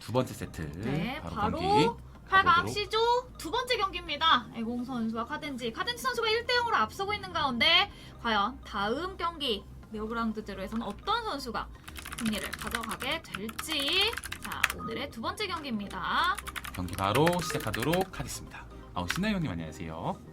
두 번째 세트 네, 바로, 바로, 경기 8강 가보도록. C조 두 번째 경기입니다. 애공 선수와 카덴지. 카덴지 선수가 1대0으로 앞서고 있는 가운데 과연 다음 경기 네오그라운드 제로에서는 어떤 선수가 승리를 가져가게 될지 자 오늘의 두 번째 경기입니다. 경기 바로 시작하도록 하겠습니다. 아, 신나이 형님 안녕하세요.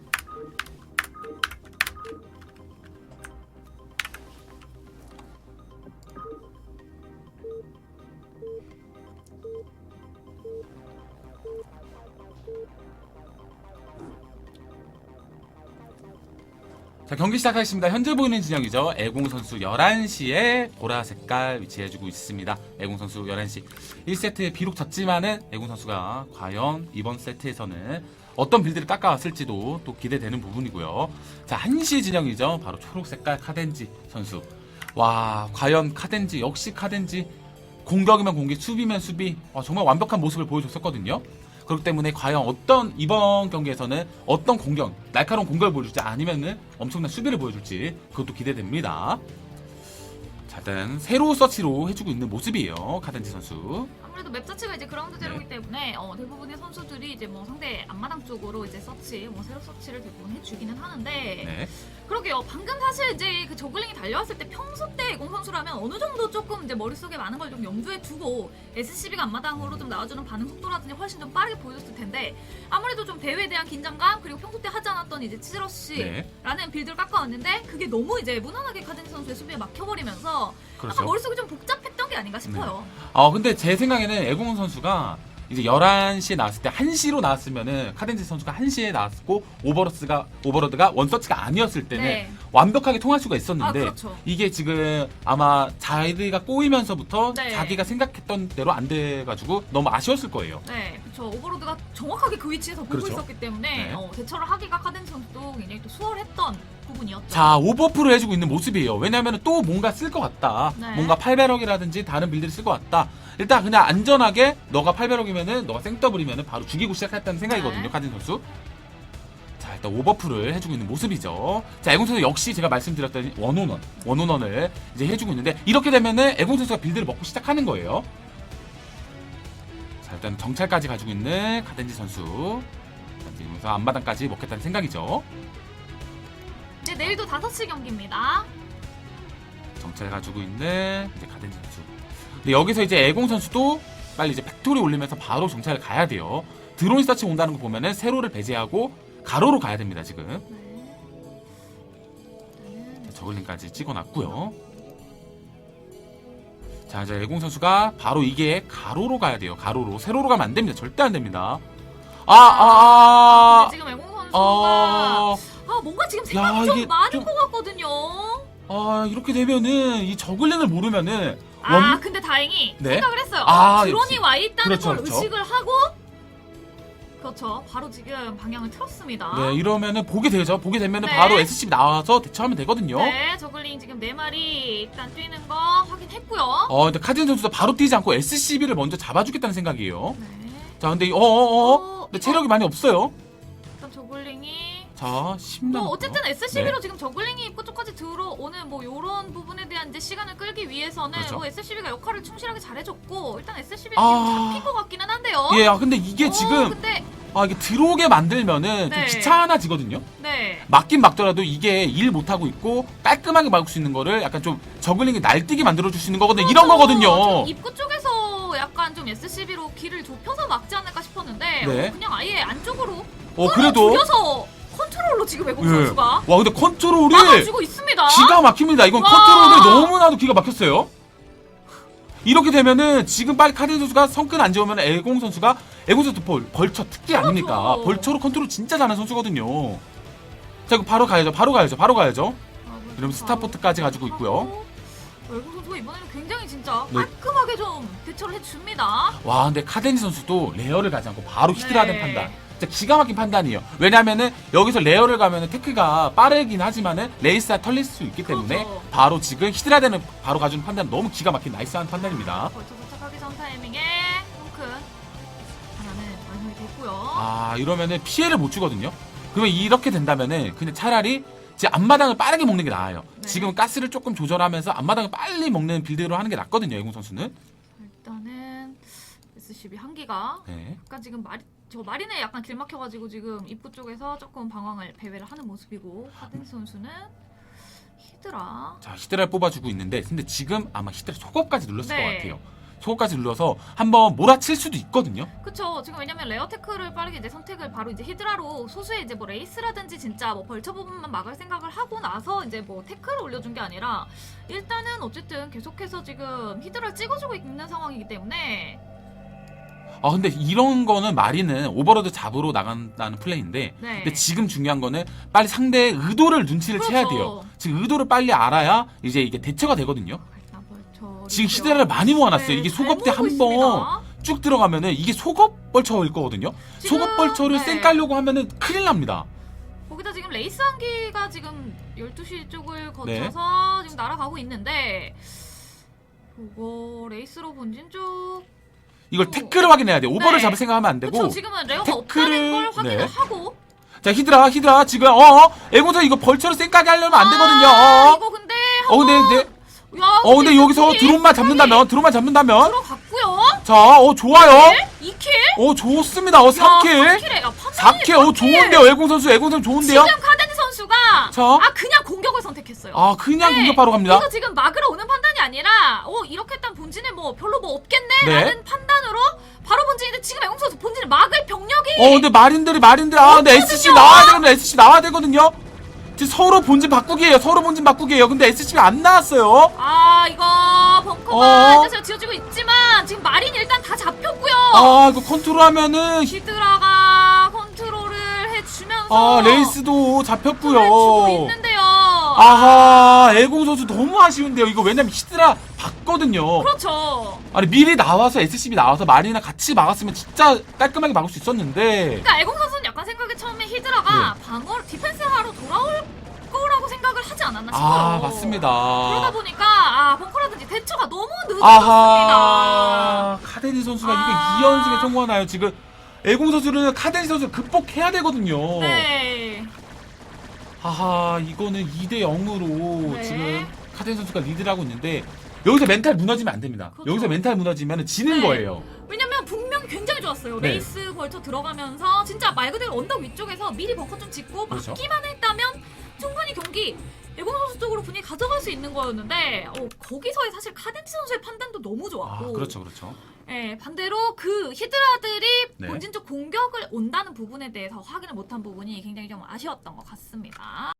자 경기 시작하겠습니다. 현재 보이는 진영이죠. 애공 선수 11시에 보라 색깔 위치해주고 있습니다. 애공 선수 11시 1세트에 비록 졌지만은 애공 선수가 과연 이번 세트에서는 어떤 빌드를 깎아왔을지도 또 기대되는 부분이고요. 자 1시 진영이죠. 바로 초록 색깔 카덴지 선수. 와 과연 카덴지 역시 카덴지 공격이면 공격, 수비면 수비 어, 정말 완벽한 모습을 보여줬었거든요. 그렇기 때문에 과연 어떤 이번 경기에서는 어떤 공격, 날카로운 공격을 보여줄지 아니면은 엄청난 수비를 보여줄지 그것도 기대됩니다. 자, 일단 새로 서치로 해주고 있는 모습이에요. 카덴지 선수. 아무래도 맵 자체가 이제 그라운드 제로이기 네. 때문에 어, 대부분의 선수들이 이제 뭐 상대 앞마당 쪽으로 이제 서치, 뭐 새로 서치를 대부분 해주기는 하는데 네. 그러게요. 방금 사실 이제 그 저글링이 달려왔을 때 평소 때 애공 선수라면 어느 정도 조금 이제 머릿속에 많은 걸 좀 염두에 두고 SCB가 앞마당으로 좀 나와주는 반응 속도라든지 훨씬 좀 빠르게 보여줬을 텐데 아무래도 좀 대회에 대한 긴장감 그리고 평소 때 하지 않았던 이제 치즈러쉬라는 네. 빌드를 깎아왔는데 그게 너무 이제 무난하게 카덴지 선수의 수비에 막혀버리면서 그렇죠. 머릿속이 좀 복잡했던 게 아닌가 싶어요. 아 근데 제 생각에는 애공 선수가 이제 11시에 나왔을 때 1시로 나왔으면은 카덴지 선수가 1시에 나왔고 오버로스가 오버로드가 원서치가 아니었을 때는 네. 완벽하게 통할 수가 아 있었는데 그렇죠. 이게 지금 아마 자이드가 꼬이면서부터 네. 자기가 생각했던 대로 안 돼 가지고 너무 아쉬웠을 거예요. 네, 그렇죠. 오버로드가 정확하게 그 위치에서 보고 그렇죠. 있었기 때문에 네. 어, 대처를 하기가 카덴지 선수도 굉장히 또 수월했던 부분이었죠. 자 오버풀을 해주고 있는 모습이에요. 왜냐하면 또 뭔가 쓸 것 같다. 네. 뭔가 800억이라든지 다른 빌드를 쓸 것 같다. 일단 그냥 안전하게 너가 800억이면은 너가 생더블이면은 바로 죽이고 시작했다는 생각이거든요. 네. 카진 선수. 자 일단 오버풀을 해주고 있는 모습이죠. 자 애공 선수 역시 제가 말씀드렸던 원온원 원온원을 이제 해주고 있는데 이렇게 되면은 애공 선수가 빌드를 먹고 시작하는 거예요. 자 일단 정찰까지 가지고 있는 가덴지 선수. 자, 지금서 앞마당까지 먹겠다는 생각이죠. 이제 내일도 5시 경기입니다. 정찰 가지고 있는 이제 가덴지 선수. 근데 여기서 이제 애공 선수도 빨리 이제 팩토리 올리면서 바로 정찰을 가야 돼요. 드론 서치 온다는 거 보면은 세로를 배제하고 가로로 가야 됩니다 지금. 네. 자, 저글링까지 찍어놨고요. 자 이제 애공 선수가 바로 이게 가로로 가야 돼요. 가로로 세로로 가면 안 됩니다. 절대 안 됩니다. 아 아. 근데 지금 애공 선수가 아, 아 뭔가 지금 야, 생각이 좀 이게 많은 좀- 것 같거든요. 아 이렇게 되면은 이 저글링을 모르면은 아 원- 근데 다행히 네? 생각을 했어요. 아, 어, 드론이 역시. 와 있다는 그렇죠, 걸 그렇죠. 의식을 하고 그렇죠. 바로 지금 방향을 틀었습니다. 네 이러면은 보게 되죠. 보게 되면은 네. 바로 SCB 나와서 대처하면 되거든요. 네, 저글링 지금 네 마리 일단 뛰는 거 확인했고요. 어, 근데 카진 선수도 바로 뛰지 않고 SCB를 먼저 잡아주겠다는 생각이에요. 네. 자, 근데 어어어, 어, 근데 체력이 많이 없어요. 자, 10남. 뭐 어쨌든 SCB로 네. 지금 저글링이 입구 쪽까지 들어오는 뭐 요런 부분에 대한 이제 시간을 끌기 위해서는 그렇죠. 뭐 SCB가 역할을 충실하게 잘해줬고 일단 SCB 아. 지금 잡힌 것 같기는 한데요. 예, 아, 근데 이게 어, 지금 근데 아 이게 들어오게 만들면은 네. 좀 귀찮아지거든요. 네. 막긴 막더라도 이게 일 못하고 있고 깔끔하게 막을 수 있는 거를 약간 좀 저글링이 날뛰게 만들어줄 수 있는 거거든요. 이런 그래서 거거든요. 좀 입구 쪽에서 약간 좀 SCB로 길을 좁혀서 막지 않을까 싶었는데 네. 어, 그냥 아예 안쪽으로 어, 그래도 컨트롤로 지금 외국 예. 선수가 와, 근데 컨트롤이 막아주고 있습니다. 기가 막힙니다. 이건 와. 컨트롤이 너무나도 기가 막혔어요. 이렇게 되면은 지금 빨리 카드 선수가 성끈 안 지우면 애공 선수가 애공 선수 벌, 벌처 특기 아닙니까? 그렇죠. 벌처로 컨트롤 진짜 잘하는 선수거든요. 자, 이거 바로 가야죠. 바로 가야죠. 바로 가야죠. 아, 이러면 스타포트까지 가지고 있고요. 외국 선수가 이번에는 굉장히 진짜 네. 깔끔하게 좀 대처를 해줍니다. 와, 근데 카덴지 선수도 레어를 가지 않고 바로 히드라된 네. 판단. 진짜 기가 막힌 판단이에요. 왜냐면은 여기서 레어를 가면은 테크가 빠르긴 하지만은 레이스가 털릴 수 있기 때문에 그렇죠. 바로 지금 히드라 되는 바로 가주는 판단 너무 기가 막힌 나이스한 판단입니다. 벌써 도착하기 전 타이밍에 덩크 하나는 완성이 됐고요. 아 이러면은 피해를 못 주거든요. 그러면 이렇게 된다면은 그냥 차라리 제 앞마당을 빠르게 먹는 게 나아요. 네. 지금 가스를 조금 조절하면서 앞마당을 빨리 먹는 빌드로 하는 게 낫거든요. 애공 선수는. 일단은 SCB 한기가 네. 약간 지금 마리 저 마린에 약간 길 막혀가지고 지금 입구 쪽에서 조금 방황을 배회를 하는 모습이고 카덴시 선수는 히드라 자 히드라를 뽑아주고 있는데 근데 지금 아마 히드라 속업까지 눌렀을 네. 것 같아요. 속업까지 눌러서 한번 몰아칠 수도 있거든요. 그쵸 지금 왜냐면 레어 테크를 빠르게 이제 선택을 바로 이제 히드라로 소수의 이제 뭐 레이스라든지 진짜 뭐 벌처 부분만 막을 생각을 하고 나서 이제 뭐 테크를 올려준 게 아니라 일단은 어쨌든 계속해서 지금 히드라를 찍어주고 있는 상황이기 때문에 아 근데 이런 거는 마리는 오버로드 잡으러 나간다는 플레이인데 네 근데 지금 중요한 거는 빨리 상대의 의도를 눈치를 채야 그렇죠. 돼요. 지금 의도를 빨리 알아야 이제 이게 대처가 되거든요. 일단 벌처 지금 히드라를 많이 모아놨어요. 네, 이게 모으고 한 번. 쭉 들어가면은 이게 속업 벌처일 거거든요. 지금, 속업 벌처를 네. 쌩 깔려고 하면은 큰일 납니다. 거기다 지금 레이스 한기가 지금 12시 쪽을 네. 거쳐서 지금 날아가고 있는데 그거 레이스로 본진 쪽 이걸 어. 태클을 확인해야 돼요. 오버를 네. 잡을 생각하면 안 되고. 그쵸 지금은 레어가 태클을- 없다는 걸 확인을 네. 하고 자 히드라 히드라 지금 어 에고서 이거 벌처를 쌩까게 하려면 안 되거든요. 아, 어, 이거 근데 어 근데 근데 야, 어 근데 여기서 이게 드론만 잡는다면 드론만 잡는다면 들어갔고요. 자 어 좋아요. 2킬? 어 좋습니다. 어 4킬. 4킬에 야, 판단이 4킬 어 좋은데요. 애공 선수 애공 선수 좋은데요. 지금 카데니 선수가 자. 아 그냥 공격을 선택했어요. 아 그냥 네. 공격하러 갑니다. 이거 지금 막으러 오는 판단 이 아니라 어 이렇게 일단 본진에 뭐 별로 뭐 네. 없겠네라는 판단으로 바로 본진인데 지금 애공 선수 본진을 막을 병력이 어 근데 마린들이 마린들 아 근데 SC 나와야 되거든요. SC 나와야 되거든요. 지금 서로 본진 바꾸기예요. 서로 본진 바꾸기예요. 근데 SC가 안 나왔어요. 아 이거 벙커가 어. 이제 지어지고 있지만 지금 마린 일단 다 잡혔고요. 아 이거 컨트롤하면은 히드라가 컨트롤을 해주면서 아 레이스도 잡혔고요. 있는데요. 아하 애공 선수 너무 아쉬운데요. 이거 왜냐면 히드라 봤거든요. 그렇죠. 아니 미리 나와서 SCB 나와서 마린이랑 같이 막았으면 진짜 깔끔하게 막을 수 있었는데 그러니까 애공 선수는 약간 생각에 처음에 히드라가 네. 방어 디펜스 하러 돌아올 거라고 생각을 하지 않았나 싶어요. 아 맞습니다. 그러다 보니까 아 벙커라든지 대처가 너무 늦어졌습니다. 아하 카데니 선수가 아. 이거 2연승에 성공하나요? 지금 애공 선수는 카데니 선수를 극복해야 되거든요. 네. 아하 이거는 2대 0으로 네. 지금 카데니 선수가 리드를 하고 있는데 여기서 멘탈 무너지면 안 됩니다. 그렇죠. 여기서 멘탈 무너지면 지는 네. 거예요. 왜냐면 분명히 굉장히 좋았어요. 네. 레이스 벌쳐 들어가면서 진짜 말 그대로 언덕 위쪽에서 미리 벙커 좀 짓고 그렇죠. 막기만 했다면 충분히 경기 애공 선수 쪽으로 분위기 가져갈 수 있는 거였는데 어, 거기서의 사실 카덴치 선수의 판단도 너무 아 좋았고 그렇죠 그렇죠. 예, 반대로 그 히드라들이 네. 본진 쪽 공격을 온다는 부분에 대해서 확인을 못한 부분이 굉장히 좀 아쉬웠던 것 같습니다.